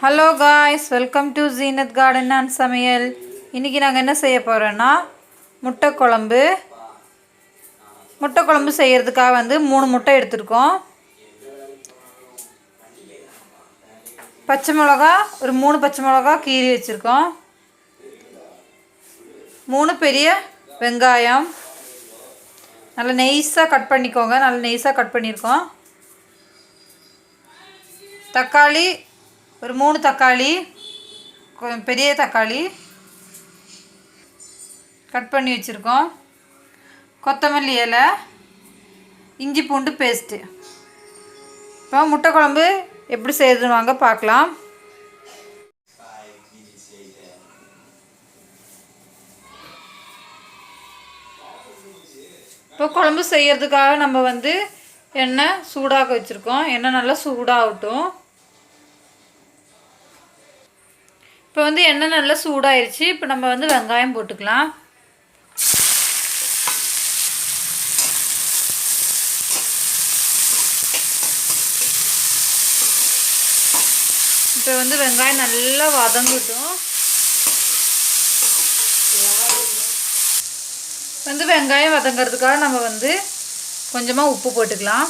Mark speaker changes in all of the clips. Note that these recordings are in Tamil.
Speaker 1: Hello guys welcome to Zeenath garden and சமையல் இன்றைக்கி நாங்கள் என்ன செய்ய போகிறோன்னா முட்டை குழம்பு முட்டை குழம்பு செய்கிறதுக்காக வந்து மூணு முட்டை எடுத்துருக்கோம். பச்சை மிளகா ஒரு மூணு பச்சை மிளகா கீறி வச்சுருக்கோம். மூணு பெரிய வெங்காயம். நல்லா நெய்ஸாக கட் பண்ணிக்கோங்க. நல்லா நெய்ஸாக கட் பண்ணியிருக்கோம் தக்காளி ஒரு மூணு தக்காளி பெரிய தக்காளி கட் பண்ணி வச்சுருக்கோம். கொத்தமல்லி இலை இஞ்சி பூண்டு பேஸ்ட்டு இப்போ முட்டை குழம்பு எப்படி செய்யுதுன்னு வாங்க பார்க்கலாம். இப்போ குழம்பு செய்கிறதுக்காக நம்ம வந்து எண்ணெய் சூடாக வச்சுருக்கோம். எண்ணெய் நல்லா சூடாகட்டும். இப்போ வந்து எண்ணெய் நல்லா சூடாயிருச்சு. இப்போ நம்ம வந்து வெங்காயம் போட்டுக்கலாம். இப்போ வந்து வெங்காயம் நல்லா வதங்கட்டும். வந்து வெங்காயம் வதங்கிறதுக்காக நம்ம வந்து கொஞ்சமாக உப்பு போட்டுக்கலாம்.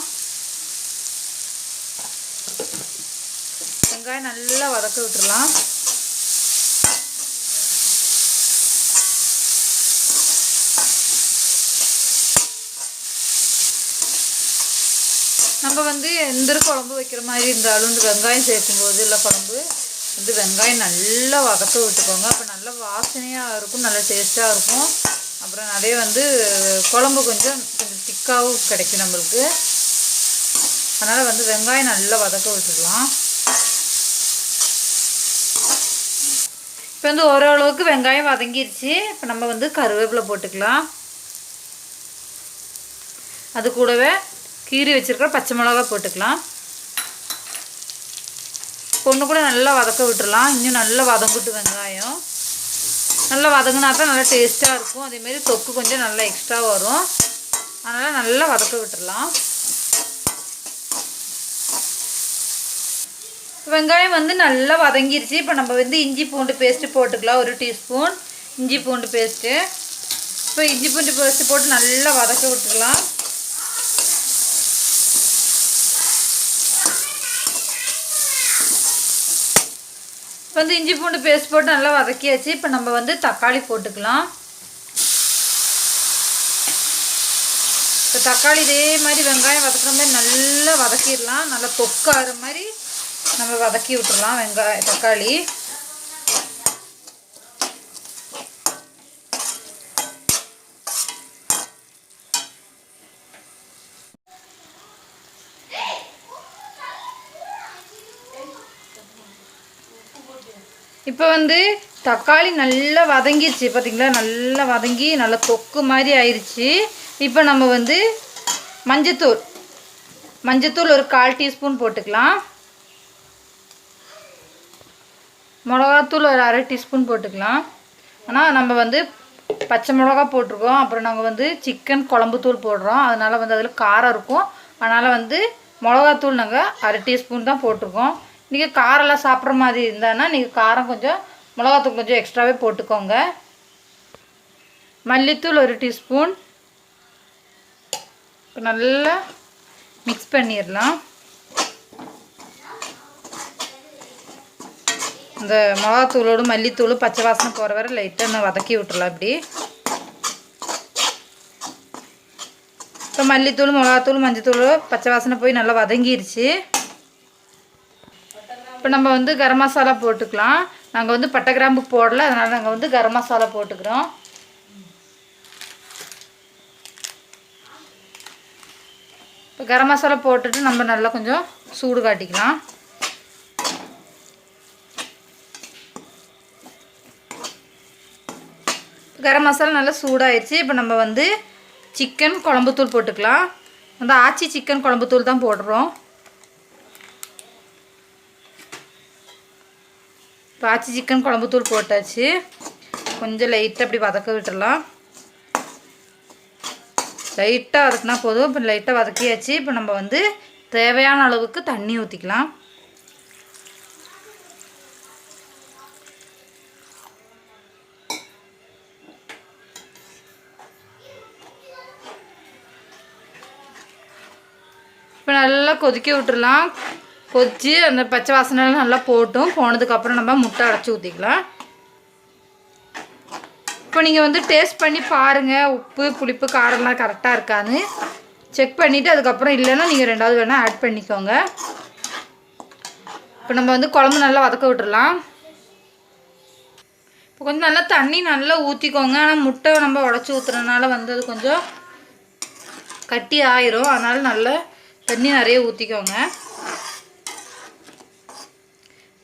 Speaker 1: வெங்காயம் நல்லா வதக்க விட்டுடலாம் நம்ம வந்து எந்த ஒரு குழம்பு வைக்கிற மாதிரி இருந்தாலும் இந்த வெங்காயம் சேர்க்கும்போது இல்லை குழம்பு வந்து வெங்காயம் நல்லா வதக்க விட்டுக்கோங்க. அப்போ நல்லா வாசனையாக இருக்கும் நல்லா டேஸ்ட்டாக இருக்கும். அப்புறம் நிறைய வந்து குழம்பு கொஞ்சம் கொஞ்சம் திக்காகவும் கிடைக்கும் நம்மளுக்கு. அதனால் வந்து வெங்காயம் நல்லா வதக்க விட்டுடலாம். இப்போ வந்து ஓரளவுக்கு வெங்காயம் வதங்கிருச்சு. இப்போ நம்ம வந்து கருவேப்பிலை போட்டுக்கலாம். அது கூடவே கீறி வச்சுருக்கிற பச்சை மிளகா போட்டுக்கலாம். பொண்ணு கூட நல்லா வதக்க விட்டுடலாம் இன்னும் நல்லா வதங்கிட்டு வெங்காயம். நல்லா வதங்கினா தான் நல்லா டேஸ்ட்டாக இருக்கும். அதேமாரி தொக்கு கொஞ்சம் நல்லா எக்ஸ்ட்ரா வரும். அதனால் நல்லா வதக்க விட்டுடலாம் வெங்காயம் வந்து நல்லா வதங்கிருச்சு. இப்போ நம்ம வந்து இஞ்சி பூண்டு பேஸ்ட்டு போட்டுக்கலாம். ஒரு டீஸ்பூன் இஞ்சி பூண்டு பேஸ்ட்டு இப்போ இஞ்சி பூண்டு பேஸ்ட்டு போட்டு நல்லா வதக்க விட்டுக்கலாம் இப்போ வந்து இஞ்சி பூண்டு பேஸ்ட் போட்டு நல்லா வதக்கியாச்சு. இப்போ நம்ம வந்து தக்காளி போட்டுக்கலாம். இப்போ தக்காளி இதே மாதிரி வெங்காயம் வதக்குற மாதிரி நல்லா வதக்கிடலாம். நல்லா தொக்காகிற மாதிரி நம்ம வதக்கி விட்டுடலாம் வெங்காய தக்காளி. இப்போ வந்து தக்காளி நல்லா வதங்கிடுச்சு பார்த்தீங்களா நல்லா வதங்கி நல்லா தொக்கு மாதிரி ஆயிடுச்சு இப்போ நம்ம வந்து மஞ்சத்தூள் மஞ்சத்தூள் ஒரு கால் டீஸ்பூன் போட்டுக்கலாம். மிளகாத்தூள் ஒரு அரை டீஸ்பூன் போட்டுக்கலாம். ஆனால் நம்ம வந்து பச்சை மிளகா போட்டிருக்கோம். அப்புறம் நாங்கள் வந்து சிக்கன் குழம்பு தூள் போடுறோம். அதனால் வந்து அதில் காரம் இருக்கும். அதனால் வந்து மிளகாத்தூள் நாங்கள் அரை டீஸ்பூன் தான் போட்டிருக்கோம். நீங்கள் காரெல்லாம் சாப்பிட்ற மாதிரி இருந்தான்னா நீங்கள் காரம் கொஞ்சம் மிளகாத்தூள் கொஞ்சம் எக்ஸ்ட்ராவே போட்டுக்கோங்க. மல்லித்தூள் ஒரு டீஸ்பூன். நல்லா மிக்ஸ் பண்ணிடலாம். இந்த மிளகாத்தூளோடு மல்லித்தூள் பச்சை வாசனை போகிற வரை லைட்டாக நான் வதக்கி விட்டுறலாம் இப்படி. இப்போ மல்லித்தூள் மிளகாத்தூள் மஞ்சத்தூள் பச்சை வாசனை போய் நல்லா வதங்கிருச்சு. இப்போ நம்ம வந்து கரம் மசாலா போட்டுக்கலாம். நாங்கள் வந்து பட்டை கிராம்பு போடல அதனால் நாங்கள் வந்து கரம் மசாலா போட்டுக்கிறோம். இப்போ கரம் மசாலா போட்டுட்டு நம்ம நல்லா கொஞ்சம் சூடு காட்டிக்கலாம். கரம் மசாலா நல்லா சூடாயிருச்சு. இப்போ நம்ம வந்து சிக்கன் குழம்புத்தூள் போட்டுக்கலாம். வந்து ஆச்சி சிக்கன் குழம்புத்தூள் தான் போடுறோம். பாச்சி சிக்கன் குழம்புத்தூள் போட்டாச்சு. கொஞ்சம் லைட்டாக அப்படி வதக்க விட்டுடலாம் லைட்டாக வதக்கினா போதும். இப்போ லைட்டாக வதக்கியாச்சு. இப்போ நம்ம வந்து தேவையான அளவுக்கு தண்ணி ஊற்றிக்கலாம் இப்போ நல்லா கொதிக்க விட்டுடலாம் கொதிச்சு அந்த பச்சை வாசனைலாம் நல்லா போட்டும். போனதுக்கப்புறம் நம்ம முட்டை அடைச்சி ஊற்றிக்கலாம் இப்போ நீங்கள் வந்து டேஸ்ட் பண்ணி பாருங்கள் உப்பு புளிப்பு காரம்லாம் கரெக்டாக இருக்கான்னு. செக் பண்ணிவிட்டு அதுக்கப்புறம் இல்லைன்னா நீங்கள் ரெண்டாவது வேணால் ஆட் பண்ணிக்கோங்க. இப்போ நம்ம வந்து குழம்பு நல்லா வதக்க விட்டுடலாம் இப்போ கொஞ்சம் நல்லா தண்ணி நல்லா ஊற்றிக்கோங்க ஆனால் முட்டை நம்ம உடச்சி ஊற்றுறதுனால வந்து அது கொஞ்சம் கட்டி ஆயிரும். அதனால் நல்லா தண்ணி நிறைய ஊற்றிக்கோங்க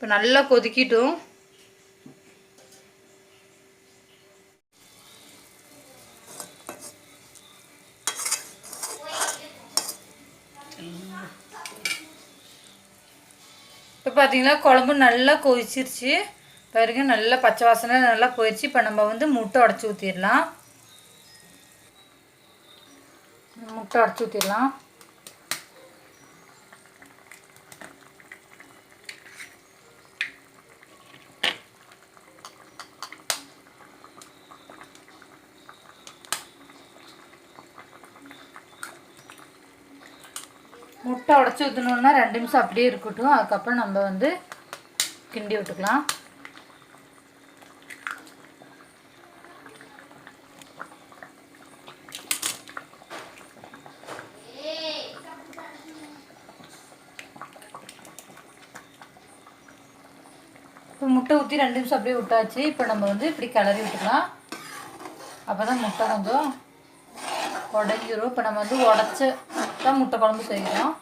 Speaker 1: இப்போ நல்லா கொதிக்கிட்டும். இப்போ பார்த்தீங்கன்னா குழம்பு நல்லா கொதிச்சிருச்சு. பாருங்க நல்லா பச்சை வாசனை நல்லா போயிடுச்சு இப்போ நம்ம வந்து முட்டை உடச்சி ஊற்றிடலாம் முட்டை உடச்சி ஊற்றிடலாம் முட்டை உடச்சி ஊற்றணுன்னா ரெண்டு நிமிஷம் அப்படியே இருக்கட்டும். அதுக்கப்புறம் நம்ம வந்து கிண்டி விட்டுக்கலாம். இப்போ முட்டை ஊற்றி ரெண்டு நிமிஷம் அப்படியே விட்டாச்சு. இப்போ நம்ம வந்து இப்படி கிளறி விட்டுக்கலாம். அப்போ தான் முட்டை கொஞ்சம் உடஞ்சிரும். இப்போ நம்ம வந்து உடச்ச தான் முட்டை குழம்பு செய்கிறோம்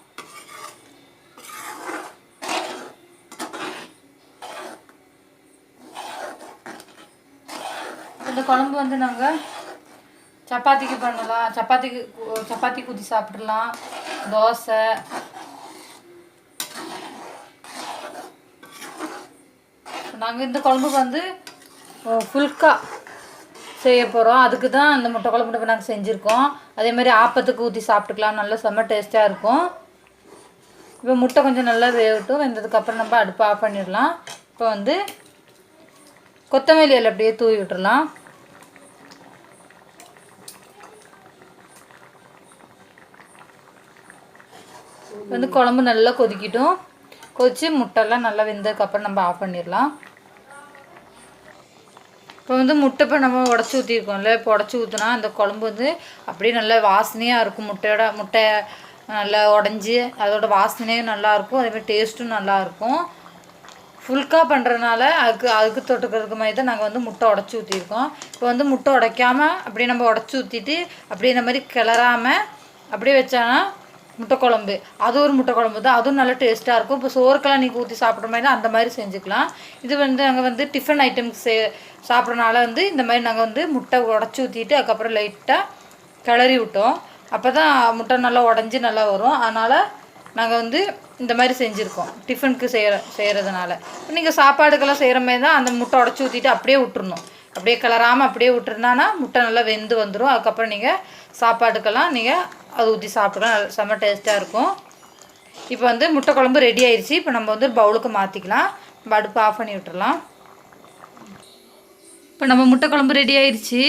Speaker 1: இந்த குழம்பு வந்து நாங்கள் சப்பாத்திக்கு பண்ணலாம். சப்பாத்திக்கு சப்பாத்தி குத்தி சாப்பிடலாம். தோசை. நாங்கள் இந்த குழம்புக்கு வந்து ஃபுல்கா செய்ய போகிறோம் அதுக்கு தான் அந்த முட்டை குழம்பு இப்போ நாங்கள் செஞ்சுருக்கோம். அதே மாதிரி ஆப்பத்துக்கு ஊற்றி சாப்பிட்டுக்கலாம். நல்லா செம்ம டேஸ்ட்டாக இருக்கும். இப்போ முட்டை கொஞ்சம் நல்லா வேகட்டும். வெந்ததுக்கப்புறம் நம்ம அடுப்பு ஆஃப் பண்ணிடலாம். இப்போ வந்து கொத்தமல்லி இலை அப்படியே தூவி விட்டுடலாம் வந்து குழம்பு நல்லா கொதிக்கட்டும். கொதித்து முட்டைலாம் நல்லா வெந்ததுக்கப்புறம் நம்ம ஆஃப் பண்ணிடலாம். இப்போ வந்து முட்டை இப்போ நம்ம உடச்சி ஊற்றிருக்கோம்ல இப்போ உடச்சி ஊற்றினா அந்த குழம்பு வந்து அப்படியே நல்லா வாசனையாக இருக்கும். முட்டையோட முட்டை நல்லா உடஞ்சி அதோட வாசனையும் நல்லாயிருக்கும் அதேமாதிரி டேஸ்ட்டும் நல்லாயிருக்கும் ஃபுல்காக பண்ணுறதுனால அதுக்கு அதுக்கு தொட்டுக்கிறதுக்கு மாதிரி தான் நாங்கள் வந்து முட்டை உடச்சி ஊற்றிருக்கோம் இப்போ வந்து முட்டை உடைக்காமல் அப்படியே நம்ம உடச்சி ஊற்றிட்டு அப்படியே இந்த மாதிரி கிளறாமல் அப்படியே வச்சோன்னா முட்டை குழம்பு அது ஒரு முட்டை குழம்பு தான். அதுவும் நல்லா டேஸ்ட்டாக இருக்கும். இப்போ சோறுக்கெல்லாம் நீங்கள் ஊற்றி சாப்பிட்ற மாதிரி தான் அந்த மாதிரி செஞ்சுக்கலாம். இது வந்து நாங்கள் வந்து டிஃபன் ஐட்டம்ஸ் சே சாப்பிட்றனால வந்து இந்த மாதிரி நாங்கள் வந்து முட்டை உடச்சி ஊற்றிட்டு அதுக்கப்புறம் லைட்டாக கிளறி விட்டோம். அப்போ தான் முட்டை நல்லா உடஞ்சி நல்லா வரும். அதனால் நாங்கள் வந்து இந்த மாதிரி செஞ்சுருக்கோம். டிஃபனுக்கு செய்கிற செய்கிறதுனால நீங்கள் சாப்பாடுக்கெல்லாம் செய்கிற மாதிரி தான் அந்த முட்டை உடச்சி ஊற்றிட்டு அப்படியே விட்டுருணும் அப்படியே கிளறாமல் அப்படியே விட்டுருந்தானா முட்டை நல்லா வெந்து வந்துடும் அதுக்கப்புறம் நீங்கள் சாப்பாட்டுக்கெல்லாம் நீங்கள் அது ஊற்றி சாப்பிட்டுக்கலாம் செம்ம டேஸ்ட்டாக இருக்கும். இப்போ வந்து முட்டை குழம்பு ரெடி ஆயிடுச்சு இப்போ நம்ம வந்து பவுலுக்கு மாற்றிக்கலாம் நம்ம அடுப்பு ஆஃப் பண்ணி விட்டுடலாம் இப்போ நம்ம முட்டை குழம்பு ரெடி ஆயிடுச்சு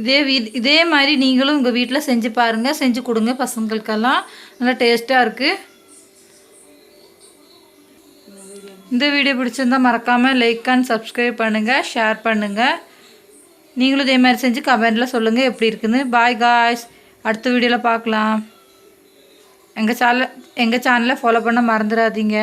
Speaker 1: இதே வீ இதே மாதிரி நீங்களும் உங்கள் வீட்டில் செஞ்சு பாருங்கள் செஞ்சு கொடுங்க பசங்களுக்கெல்லாம். நல்லா டேஸ்ட்டாக இருக்குது இந்த வீடியோ பிடிச்சிருந்தா மறக்காமல் லைக் அண்ட் சப்ஸ்கிரைப் பண்ணுங்கள் ஷேர் பண்ணுங்கள் நீங்களும் இதே மாதிரி செஞ்சு கமெண்டில் சொல்லுங்கள் எப்படி இருக்குதுன்னு பாய் காய்ஸ் அடுத்த வீடியோவில் பார்க்கலாம். எங்கள் சேனல் எங்கள் சேனலை ஃபாலோ பண்ண மறந்துடாதீங்க